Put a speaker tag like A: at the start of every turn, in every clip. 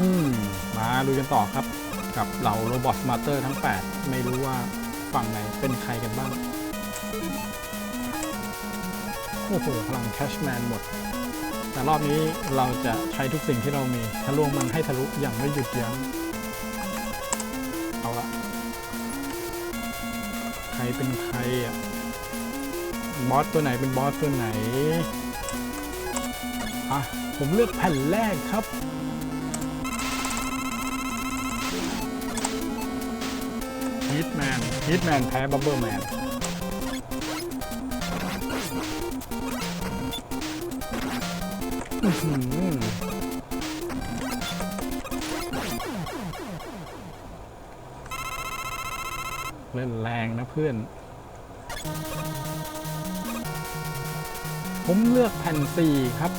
A: อืมมาดูกันต่อครับ กับเหล่าโรบอทสมาร์เตอร์ทั้ง 8 ไม่รู้ว่าฝั่งไหนเป็นใครกันบ้าง โอ้โหพลังแคชแมนหมด แต่รอบนี้เราจะใช้ทุกสิ่งที่เรามีทะลวงมันให้ทะลุอย่างไม่หยุดยั้งเอาละใครเป็นใครอะบอสตัวไหนเป็นบอสตัวไหนอะผมเลือกแผ่นแรกครับ ฮีทแมนฮีทแมนแพ้บับเบิลแมนเล่นแรงนะเพื่อน ผมเลือกแผ่นสี่ครับ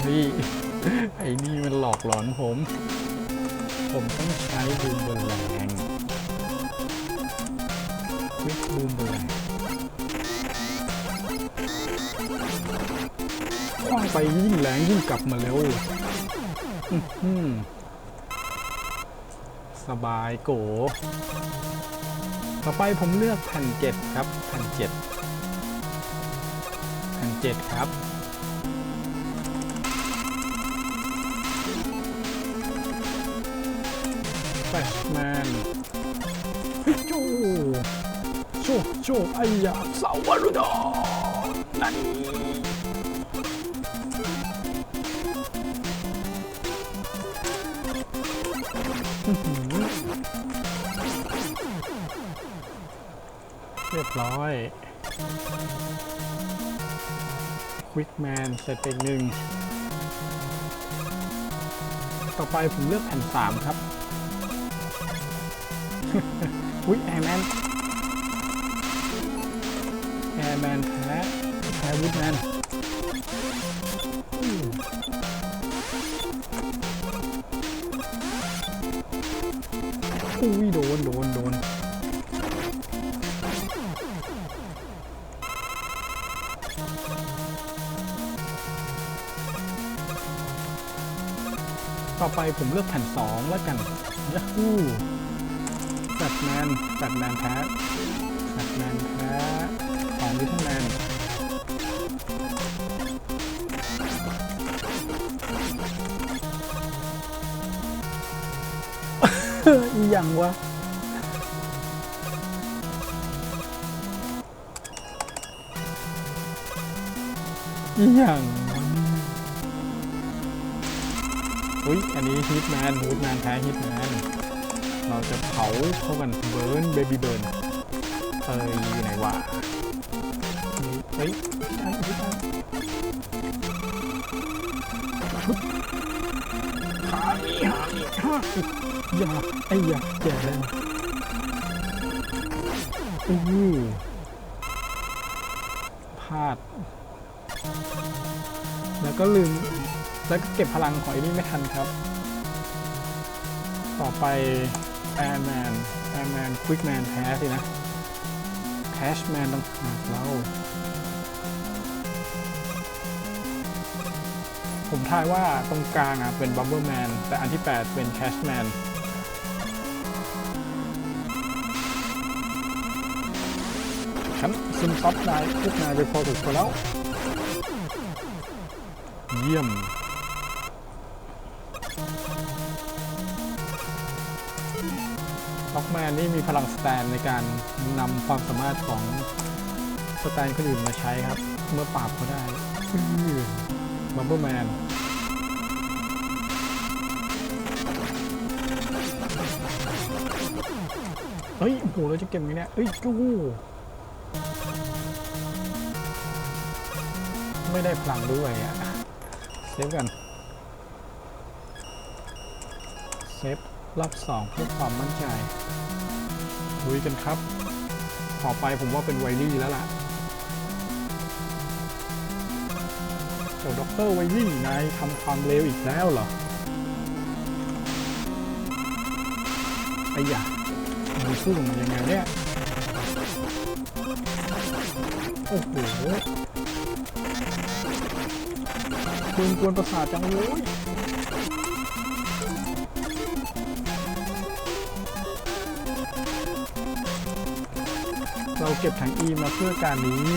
A: เฮ้ย ไอ้นี่มันหลอกหลอนผม ผมต้องใช้บูมเบอร์แรงควิกบูมเบอร์แรงคว้างไปยิ่งแรงยิ่งกลับมาเร็วสบายโก ต่อไปผมเลือกแผ่นเจ็ดครับแผ่นเจ็ดแผ่นเจ็ดครับ แฟชแมนฮิโจโชโชไอยาสาวารุดอนั่นอื้อหือเรียบร้อย ควิกแมนเสร็จไปอีกหนึ่ง ต่อไปผมเลือกแผ่นสามครับ อุ้ยแอร์แมนแอร์แมนแพ้แพ้วูดแมนอุ้ยโดนโดนโดนต่อไปผมเลือกแผ่นสองแล้วกันยัฮู แบทแมนแบทแมนแพ้แบทแมนแพ้ของลิทเทิลแมนอีหยังวะอีหยังอุ้ยอันนี้ฮิตแมนฮิตแมนแพ้ฮิตแมน เราจะเผาเข้ากันเบิร์นเบบี้เบิร์นเอ้ยอยู่ไหนวะนี่เฮ้ยทันทันทันขามีหามีฮะอย่าไอ้ยาแก่แล้วอู้พลาด แล้วก็ลืม แล้วก็เก็บพลังของไอ้นี่ไม่ทันครับ ต่อไป แอร์แมนแอร์แมนควิกแมนแพ้สินะแคชแมนต้องหากเรา ผมทายว่าตรงกลางอะเป็นบัมเบิลแมนแต่อันที่ 8 เป็นแคชแมนฉันซึมซับนายพวกนายไปพอถูกตัวแล้ว เยี่ยม ล็อกแมนนี่มีพลังสแตนในการนำความสามารถของสแตนคนอื่นมาใช้ครับ เมื่อปราบเขาได้บัมเบิลแมนเฮ้ย โอ้โห เราจะเก็บไหมเนี่ยเฮ้ยจู้ไม่ได้พลังด้วยอะเซฟกัน เซฟ รอบสองเพื่อความมั่นใจลุยกันครับ ต่อไปผมว่าเป็นไวลี่แล้วล่ะ เจ้าด็อกเตอร์ไวลี่นายทำความเร็วอีกแล้วเหรอไอ้ยะมันสู้มันยังไงเนี่ย โอ้โหปืนกวนประสาทจังเลย เราเก็บถังอีมาเพื่อการนี้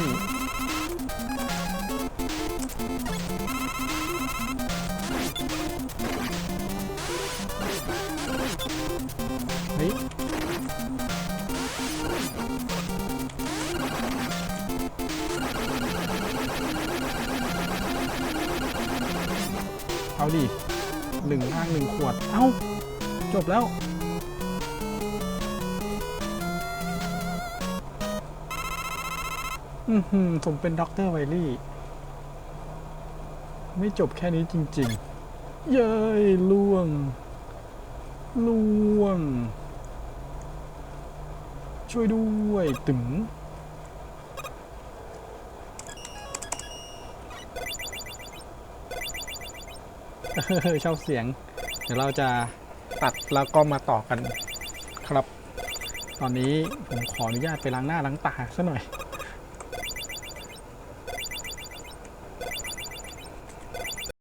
A: เฮ้ยเอาดิหนึ่งล่างหนึ่งขวด เอ้า จบแล้ว อือหือผมเป็นด็อกเตอร์ไวลี่ ไม่จบแค่นี้จริง ๆ เย้ยล่วง ล่วง ช่วยด้วยตึงเออชอบเสียง เดี๋ยวเราจะตัดแล้วก็มาต่อกันครับ ตอนนี้ผมขออนุญาตไปล้างหน้าล้างตาซะหน่อย